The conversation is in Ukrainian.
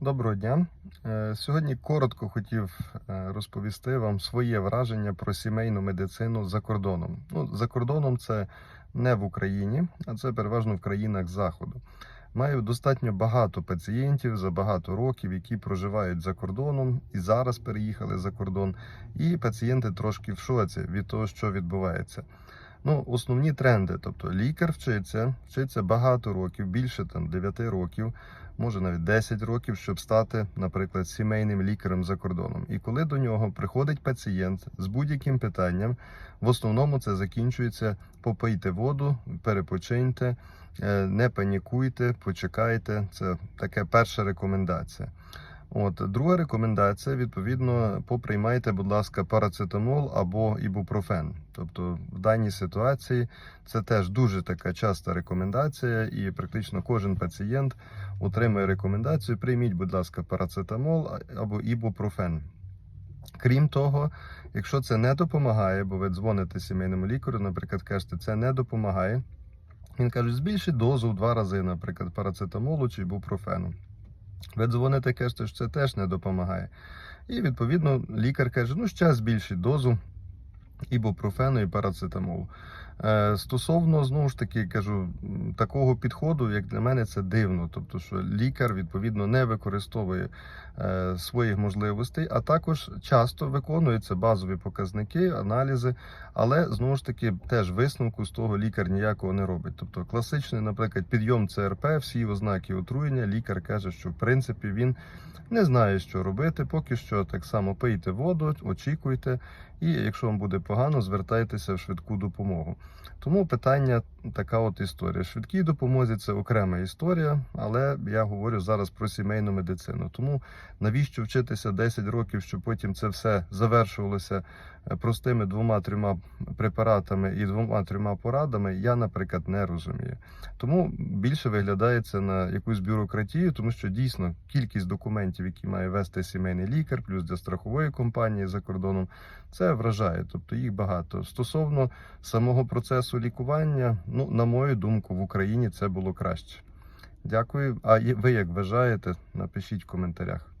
Доброго дня. Е, Сьогодні коротко хотів е, розповісти вам своє враження про сімейну медицину за кордоном. Ну, за кордоном це не в Україні, а це переважно в країнах Заходу. Маю достатньо багато пацієнтів за багато років, які проживають за кордоном і зараз переїхали за кордон. І пацієнти трошки в шоці від того, що відбувається. Ну, основні тренди, тобто лікар вчиться, вчиться багато років, більше там 9 років може навіть 10 років, щоб стати, наприклад, сімейним лікарем за кордоном. І коли до нього приходить пацієнт з будь-яким питанням, в основному це закінчується попийте воду, перепочиньте, е, не панікуйте, почекайте. Це таке перша рекомендація. От друга рекомендація, відповідно, поприймайте, будь ласка, парацетамол або ібупрофен. Тобто, в даній ситуації це теж дуже така часта рекомендація, і практично кожен пацієнт отримує рекомендацію: прийміть, будь ласка, парацетамол або ібупрофен. Крім того, якщо це не допомагає, бо ви дзвоните сімейному лікарю, наприклад, кажете, це не допомагає. Він каже, збільшіть дозу в два рази, наприклад, парацетамолу чи ібупрофену. Ви дзвоните, кажете, що це теж не допомагає. І відповідно лікар каже: ну ще збільшить дозу ібупрофену і парацетамолу. Е, Стосовно знову ж таки кажу, такого підходу, як для мене, це дивно. Тобто, що лікар відповідно не використовує е, своїх можливостей, а також часто виконуються базові показники, аналізи, але знову ж таки теж висновку з того лікар ніякого не робить. Тобто класичний, наприклад, підйом ЦРП, всі ознаки отруєння, лікар каже, що в принципі він не знає, що робити. Поки що так само пийте воду, очікуйте, і якщо вам буде погано, звертайтеся в швидку допомогу. Тому питання така от історія. Швидкій допомозі це окрема історія, але я говорю зараз про сімейну медицину. Тому навіщо вчитися 10 років, щоб потім це все завершувалося е, простими двома-трьома препаратами і двома-трьома порадами, я, наприклад, не розумію. Тому більше виглядає це на якусь бюрократію, тому що дійсно кількість документів, які має вести сімейний лікар, плюс для страхової компанії за кордоном, це вражає. Тобто їх багато. Стосовно самого процесу лікування, ну на мою думку, в Україні це було краще. Дякую. А ви як вважаєте? Напишіть в коментарях.